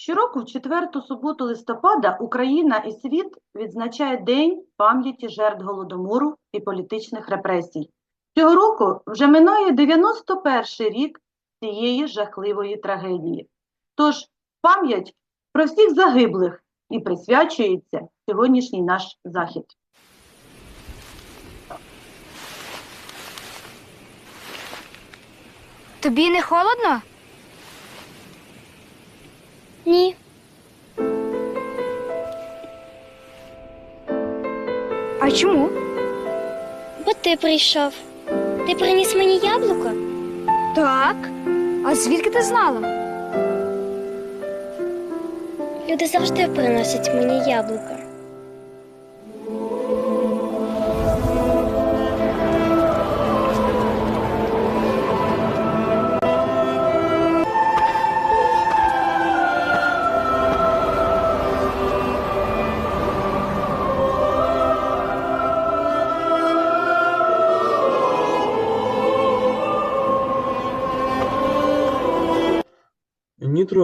Щороку в четверту суботу листопада Україна і світ відзначає День пам'яті жертв Голодомору і політичних репресій. Цього року вже минає 91-й рік цієї жахливої трагедії. Тож пам'ять про всіх загиблих і присвячується сьогоднішній наш захід. Тобі не холодно? Ні. А чому? Бо ти прийшов. Ти приніс мені яблуко? Так. А звідки ти знала? Люди завжди приносять мені яблуко.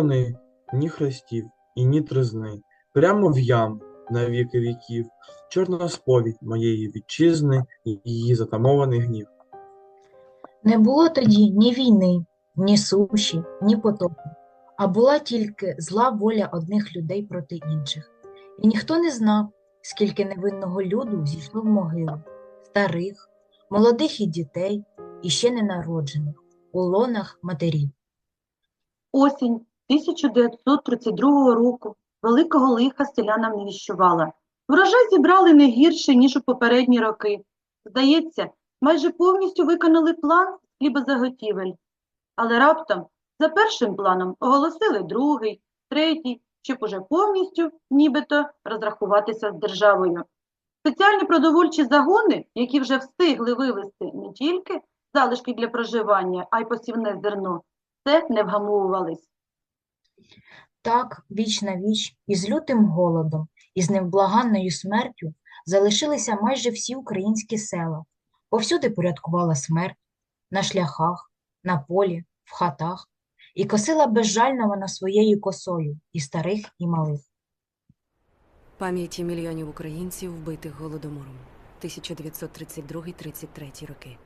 Ні ні хрестів, і ні тризни, прямо в ям на віки віків, чорна сповідь моєї вітчизни і її затамований гнів. Не було тоді ні війни, ні суші, ні потопу, а була тільки зла воля одних людей проти інших. І ніхто не знав, скільки невинного люду зійшло в могилу, старих, молодих і дітей, і ще ненароджених, у лонах матерів. Осінь 1932 року великого лиха селянам не віщувала. Врожай зібрали не гірше, ніж у попередні роки. Здається, майже повністю виконали план хлібозаготівель. Але раптом за першим планом оголосили другий, третій, щоб уже повністю нібито розрахуватися з державою. Спеціальні продовольчі загони, які вже встигли вивезти не тільки залишки для проживання, а й посівне зерно, це не вгамовувались. Так, віч на віч, із лютим голодом, і з невблаганною смертю залишилися майже всі українські села. Повсюди порядкувала смерть, на шляхах, на полі, в хатах, і косила безжально вона своєю косою і старих, і малих. Пам'яті мільйонів українців, вбитих голодомором 1932-33 роки.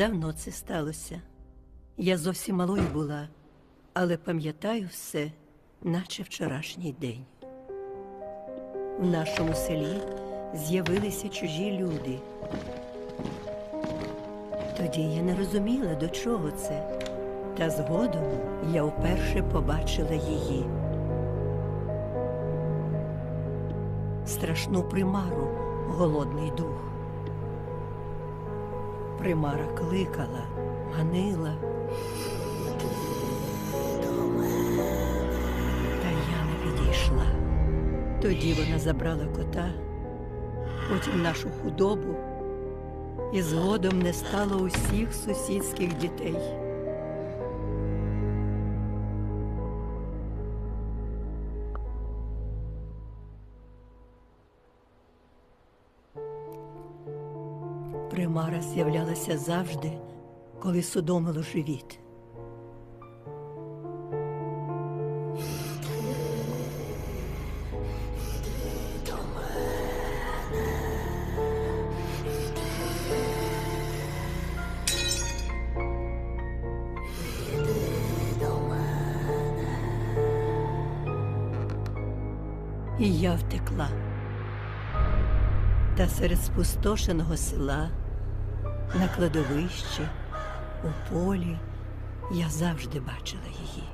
Давно це сталося. Я зовсім малою була, але пам'ятаю все, наче вчорашній день. В нашому селі з'явилися чужі люди. Тоді я не розуміла, до чого це, та згодом я вперше побачила її. Страшну примару, голодний дух. Примара кликала, манила. Та я не підійшла. Тоді вона забрала кота, потім нашу худобу, і згодом не стало усіх сусідських дітей. Примара з'являлася завжди, коли судомило живіт. І я втекла. Та серед спустошеного села, на кладовищі, у полі я завжди бачила її.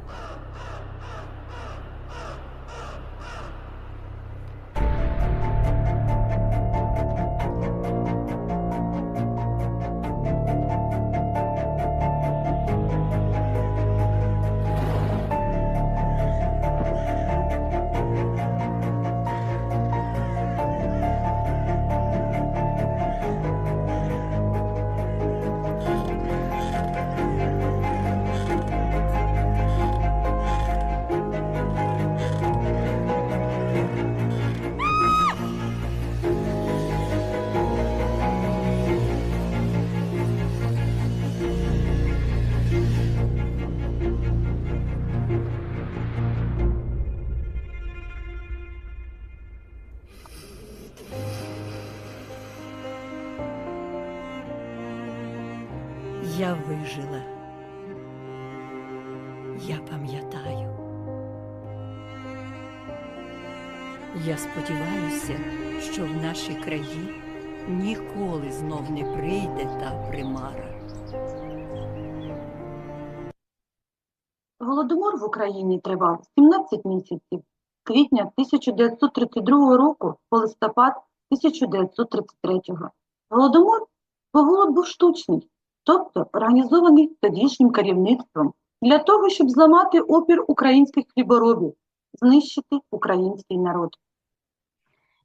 Я вижила. Я пам'ятаю. Я сподіваюся, що в наші краї ніколи знов не прийде та примара. Голодомор в Україні тривав 17 місяців з квітня 1932 року по листопад 1933. Голодомор, бо голод був штучний, тобто організований тодішнім керівництвом для того, щоб зламати опір українських хліборобів, знищити український народ.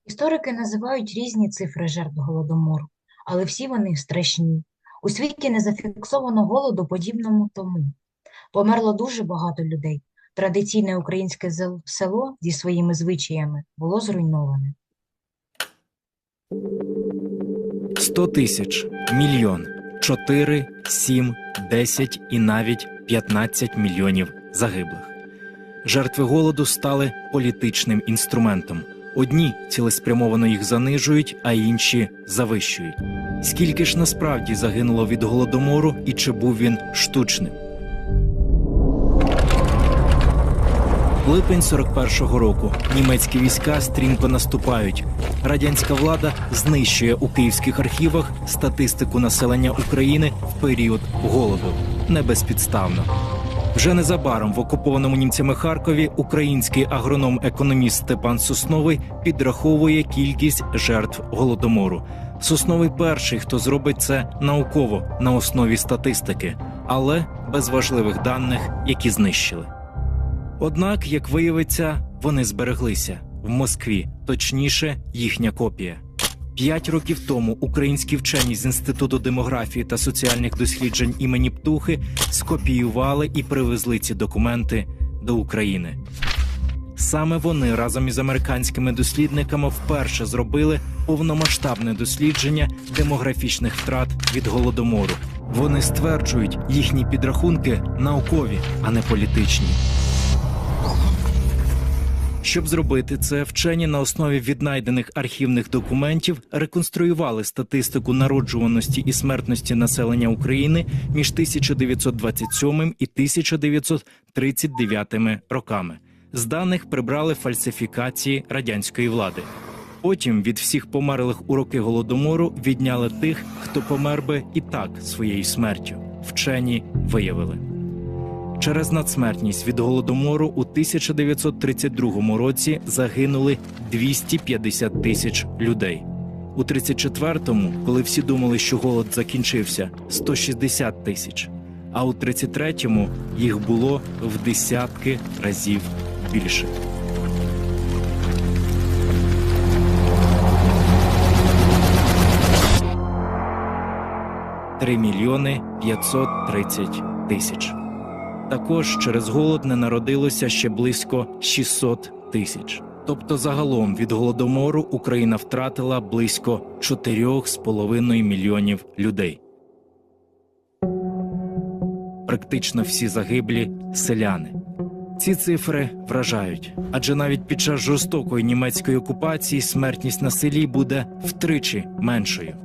Історики називають різні цифри жертв голодомору, але всі вони страшні. У світі не зафіксовано голоду подібному тому. Померло дуже багато людей. Традиційне українське село зі своїми звичаями було зруйноване. 100 тисяч, мільйон, 4, 7, 10 і навіть 15 мільйонів загиблих. Жертви голоду стали політичним інструментом. Одні цілеспрямовано їх занижують, а інші завищують. Скільки ж насправді загинуло від голодомору і чи був він штучним? Липень 41-го року німецькі війська стрімко наступають. Радянська влада знищує у київських архівах статистику населення України в період голоду. Не безпідставно. Вже незабаром в окупованому німцями Харкові український агроном-економіст Степан Сосновий підраховує кількість жертв голодомору. Сосновий перший, хто зробить це науково на основі статистики, але без важливих даних, які знищили. Однак, як виявиться, вони збереглися в Москві, точніше, їхня копія. П'ять років тому українські вчені з Інституту демографії та соціальних досліджень імені Птухи скопіювали і привезли ці документи до України. Саме вони разом із американськими дослідниками вперше зробили повномасштабне дослідження демографічних втрат від голодомору. Вони стверджують, їхні підрахунки наукові, а не політичні. Щоб зробити це, вчені на основі віднайдених архівних документів реконструювали статистику народжуваності і смертності населення України між 1927 і 1939 роками. З даних прибрали фальсифікації радянської влади. Потім від всіх померлих у роки голодомору відняли тих, хто помер би і так своєю смертю. Вчені виявили. Через надсмертність від голодомору у 1932 році загинули 250 тисяч людей. У 34-му, коли всі думали, що голод закінчився, 160 тисяч. А у 33-му їх було в десятки разів більше. Три мільйони 530 тисяч. Також через голод не народилося ще близько 600 тисяч. Тобто, загалом від голодомору Україна втратила близько 4,5 мільйонів людей. Практично всі загиблі селяни. Ці цифри вражають, адже навіть під час жорстокої німецької окупації смертність на селі буде втричі меншою.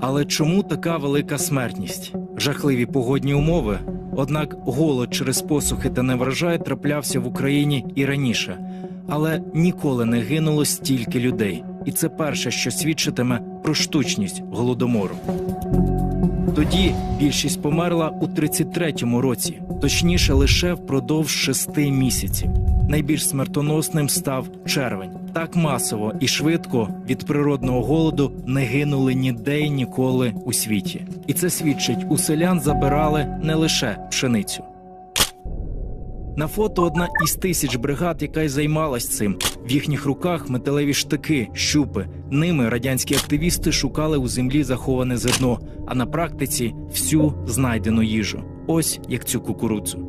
Але чому така велика смертність? Жахливі погодні умови. Однак голод через посухи та неврожай траплявся в Україні і раніше, але ніколи не гинуло стільки людей, і це перше, що свідчитиме про штучність голодомору. Тоді більшість померла у 33-му році, точніше лише впродовж шести місяців. Найбільш смертоносним став червень. Так масово і швидко від природного голоду не гинули ніде й ніколи у світі. І це свідчить, у селян забирали не лише пшеницю. На фото одна із тисяч бригад, яка й займалась цим. В їхніх руках металеві штики, щупи. Ними радянські активісти шукали у землі заховане зерно, а на практиці всю знайдену їжу. Ось як цю кукурудзу.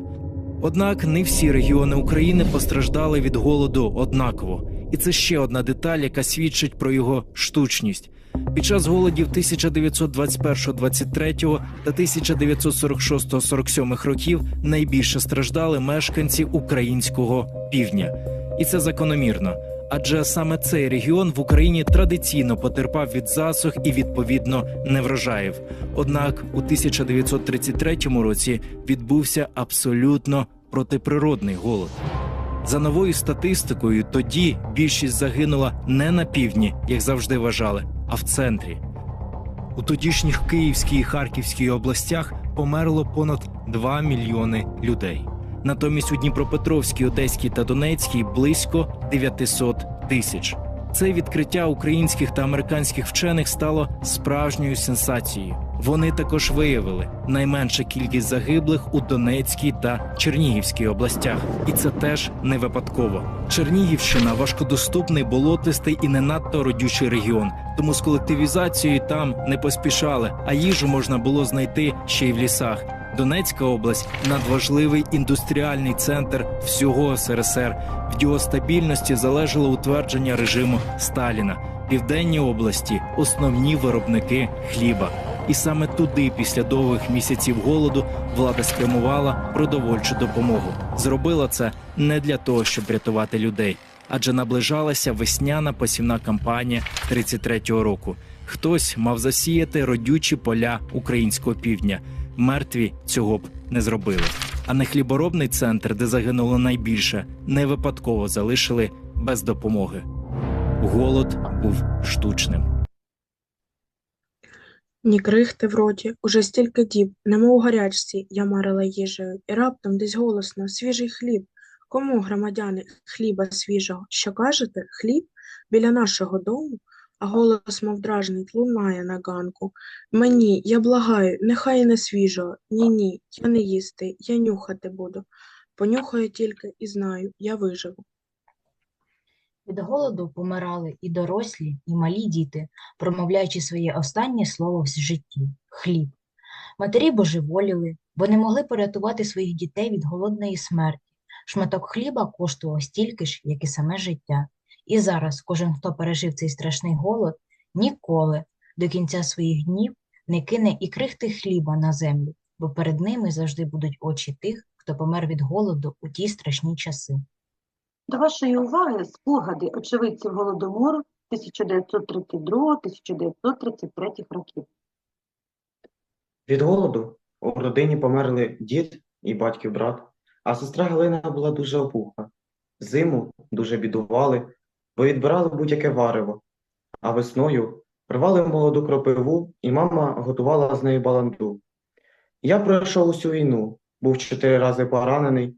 Однак не всі регіони України постраждали від голоду однаково, і це ще одна деталь, яка свідчить про його штучність. Під час голодів 1921-23 та 1946-47 років найбільше страждали мешканці українського півдня, і це закономірно. адже саме цей регіон в Україні традиційно потерпав від засух і відповідно неврожаїв. Однак у 1933 році відбувся абсолютно протиприродний голод. За новою статистикою, тоді більшість загинула не на півдні, як завжди вважали, а в центрі. У тодішніх Київській і Харківській областях померло понад 2 мільйони людей. Натомість у Дніпропетровській, Одеській та Донецькій близько 900 тисяч. Це відкриття українських та американських вчених стало справжньою сенсацією. Вони також виявили найменша кількість загиблих у Донецькій та Чернігівській областях, і це теж не випадково. Чернігівщина важкодоступний, болотистий і не надто родючий регіон. Тому з колективізацією там не поспішали, а їжу можна було знайти ще й в лісах. Донецька область надважливий індустріальний центр всього СРСР. В його стабільності залежало утвердження режиму Сталіна. Південні області основні виробники хліба. І саме туди, після довгих місяців голоду, влада спрямувала продовольчу допомогу. Зробила це не для того, щоб рятувати людей, адже наближалася весняна посівна кампанія 33-го року. Хтось мав засіяти родючі поля українського півдня. Мертві цього б не зробили. А не хліборобний центр, де загинуло найбільше, не випадково залишили без допомоги. Голод був штучним. Ні крихти в роті, уже стільки діб, немов у гарячці, я марила їжею, і раптом десь голосно, свіжий хліб. Кому, громадяни, хліба свіжого? Що кажете, хліб? Біля нашого дому? А голос, мов дражний, лунає на ганку. Мені, я благаю, нехай не свіжого. Ні-ні, я не їсти, я нюхати буду. Понюхаю тільки і знаю, я виживу. Від голоду помирали і дорослі, і малі діти, промовляючи своє останнє слово в житті хліб. Матері божеволіли, бо не могли порятувати своїх дітей від голодної смерті. Шматок хліба коштував стільки ж, як і саме життя. І зараз кожен, хто пережив цей страшний голод, ніколи до кінця своїх днів не кине і крихти хліба на землю, бо перед ними завжди будуть очі тих, хто помер від голоду у ті страшні часи. До вашої уваги спогади очевидців Голодомору 1932-1933 років. Від голоду у родині померли дід і батьків брат, а сестра Галина була дуже опуха. Зиму дуже бідували, бо відбирали будь-яке варево, а весною рвали молоду кропиву, і мама готувала з нею баланду. Я пройшов усю війну, був чотири рази поранений,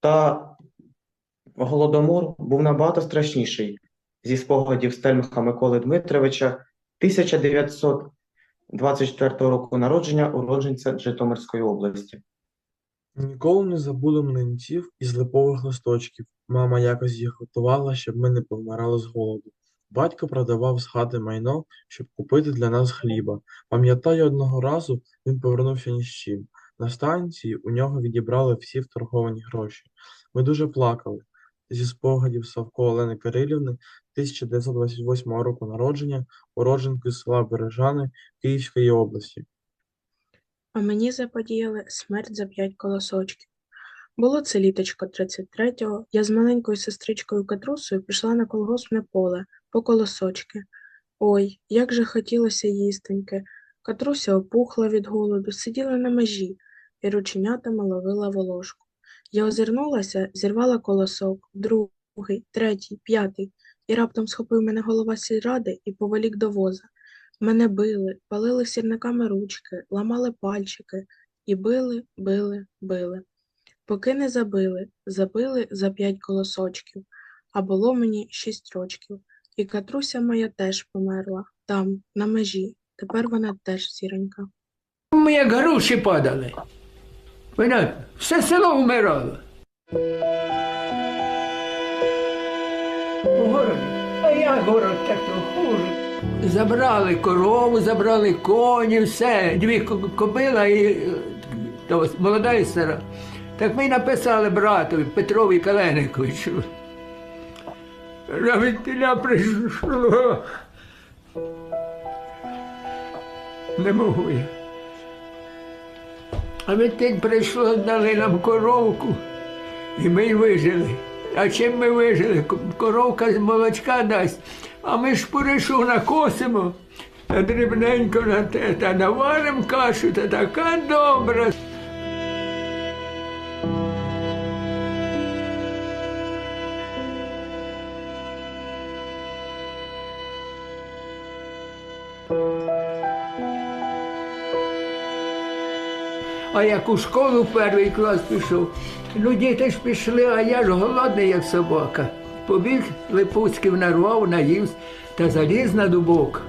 та голодомор був набагато страшніший. Зі спогадів Стельмаха Миколи Дмитровича 1924 року народження уродженця Житомирської області. Ніколи не забуду млинців із липових листочків. Мама якось їх готувала, щоб ми не помирали з голоду. Батько продавав з хати майно, щоб купити для нас хліба. Пам'ятаю, одного разу він повернувся ні з чим. На станції у нього відібрали всі вторговані гроші. Ми дуже плакали. Зі спогадів Савко Олени Кирилівни 1928 року народження, уродженки з села Бережани Київської області. А мені заподіяли смерть за п'ять колосочків. Було це літочко 33-го, я з маленькою сестричкою Катрусою пішла на колгоспне поле по колосочки. Ой, як же хотілося їстеньки. Катруся опухла від голоду, сиділа на межі і рученятами ловила волошку. Я озирнулася, зірвала колосок, другий, третій, п'ятий, і раптом схопив мене голова сільради і повелік до воза. Мене били, палили сірниками ручки, ламали пальчики і били, били, били. Поки не забили, забили за п'ять колосочків, а було мені шість рочків. І Катруся моя теж померла, там, на межі. Тепер вона теж сіренька. Ми як груші падали. Вона все село вмирало. У городі. А я город так то хуже. Забрали корову, забрали коні, все, дві кобила і е, то, молода і стара. Так ми й написали братові Петрові Калениковичу. Навіть прийшло. Не можу я. А відтік прийшло, дали нам коровку, і ми й вижили. А чим ми вижили? Коровка з молочка дасть, а ми ж поришу накосимо. Та дрібненько на те, та наварим кашу, та така добра. А як у школу в перший клас пішов, ну діти ж пішли, а я ж голодний, як собака. Побіг Липуцьків нарвав, наївся та заліз на дубок.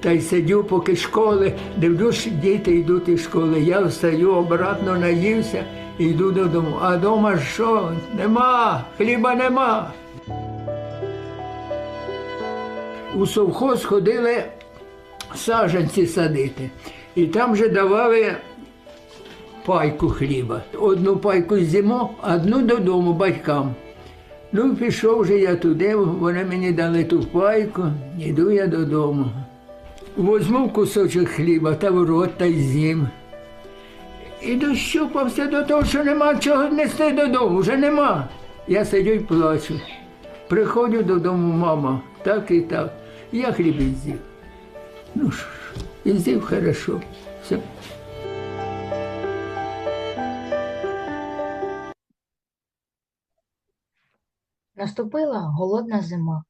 Та й сидю, поки школи, дивлюсь, діти йдуть із школи. Я встаю, обратно наївся і йду додому. А дома що? Нема, хліба нема. У совхоз ходили саджанці садити. І там же давали пайку хліба. Одну пайку з'їмо, одну додому батькам. Ну, пішов же я туди, вони мені дали ту пайку, іду я додому. Возьму кусочок хліба та в рот та й з'їм. І дощупався до того, що нема чого нести додому, вже нема. Я сидю й плачу. Приходжу додому, мама, так і так. Я хліб і з'їв. Ну що ж, і з'їв хорошо. Все. Наступила голодна зима.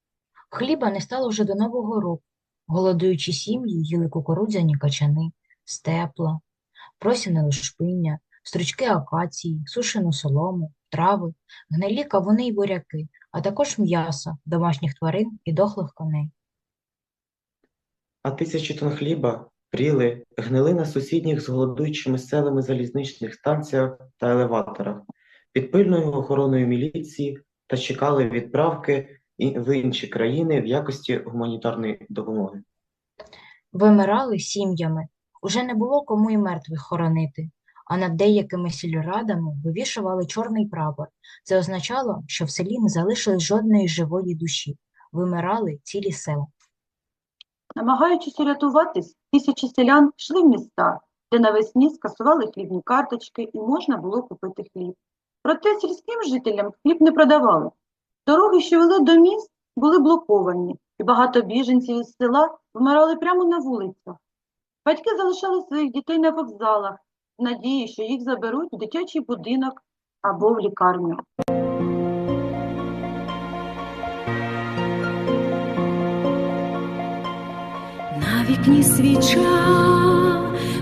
Хліба не стало вже до Нового року. Голодуючі сім'ї їли кукурудзяні качани, степла, просяне лушпиння, стручки акації, сушену солому, трави, гнилі кавуни й буряки, а також м'ясо, домашніх тварин і дохлих коней. А тисячі тонн хліба пріли, гнили на сусідніх з голодуючими селами залізничних станціях та елеваторах під пильною охороною міліції та чекали відправки і- в інші країни в якості гуманітарної допомоги. Вимирали сім'ями, уже не було кому й мертвих хоронити, а над деякими сільрадами вивішували чорний прапор. Це означало, що в селі не залишилось жодної живої душі, вимирали цілі села. Намагаючись рятуватись, тисячі селян йшли в міста, де навесні скасували хлібні карточки і можна було купити хліб. Проте сільським жителям хліб не продавали. Дороги, що вели до міст, були блоковані, і багато біженців із села вмирали прямо на вулицях. Батьки залишали своїх дітей на вокзалах, в надії, що їх заберуть у дитячий будинок або в лікарню. На вікні свіча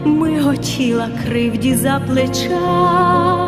миготіла кривді за плеча,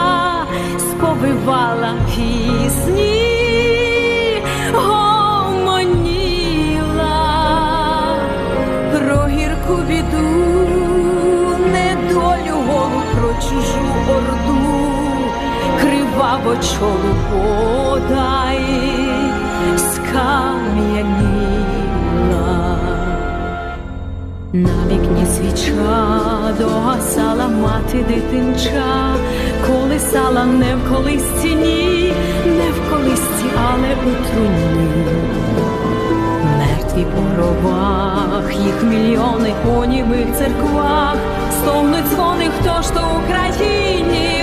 сповивала пісні, гомоніла про гірку біду, недолю голу, про чужу орду, криваво чолу подай, скам'яніла. На вікні свіча догасала мати дитинча, колисала не в колисці, ні, не в колисці, але у труні. Мертві по гробах, їх мільйони у німих церквах, стогнуть дзвони, хто ж то Україні,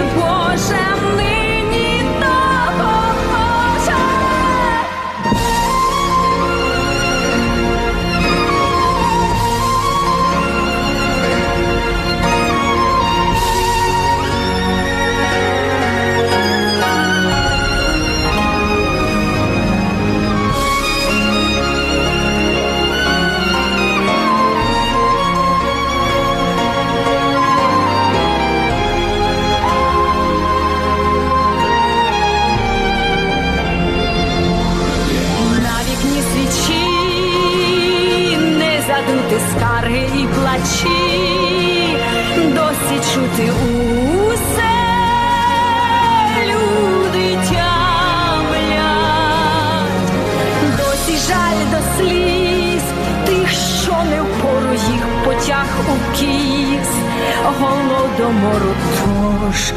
голодомору, тож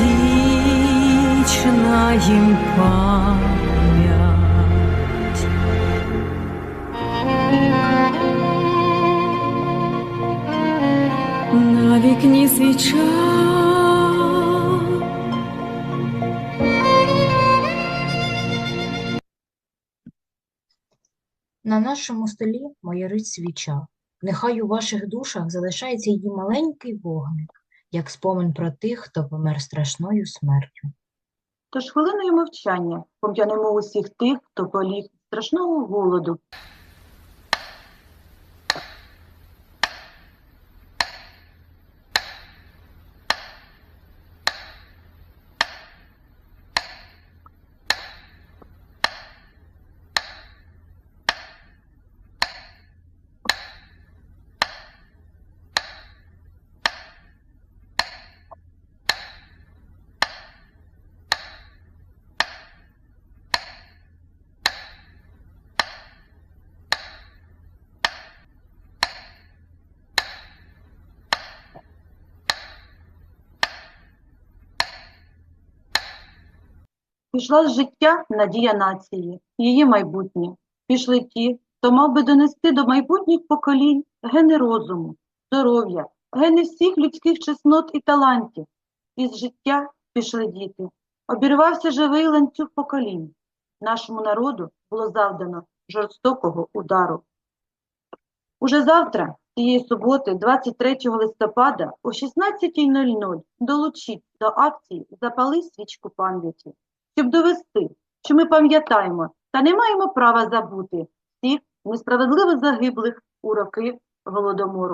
вічна їм пам'ять. На вікні свіча. На нашому столі майорить свіча. Нехай у ваших душах залишається її маленький вогник, як спомин про тих, хто помер страшною смертю. Тож хвилиною мовчання пом'янемо усіх тих, хто поліг страшного голоду. Пішла з життя надія нації, її майбутнє. Пішли ті, хто мав би донести до майбутніх поколінь гени розуму, здоров'я, гени всіх людських чеснот і талантів. Із життя пішли діти. Обірвався живий ланцюг поколінь. Нашому народу було завдано жорстокого удару. Уже завтра, цієї суботи, 23 листопада, о 16.00 долучіть до акції «Запали свічку пам'яті», щоб довести, що ми пам'ятаємо та не маємо права забути всіх несправедливо загиблих у роки Голодомору.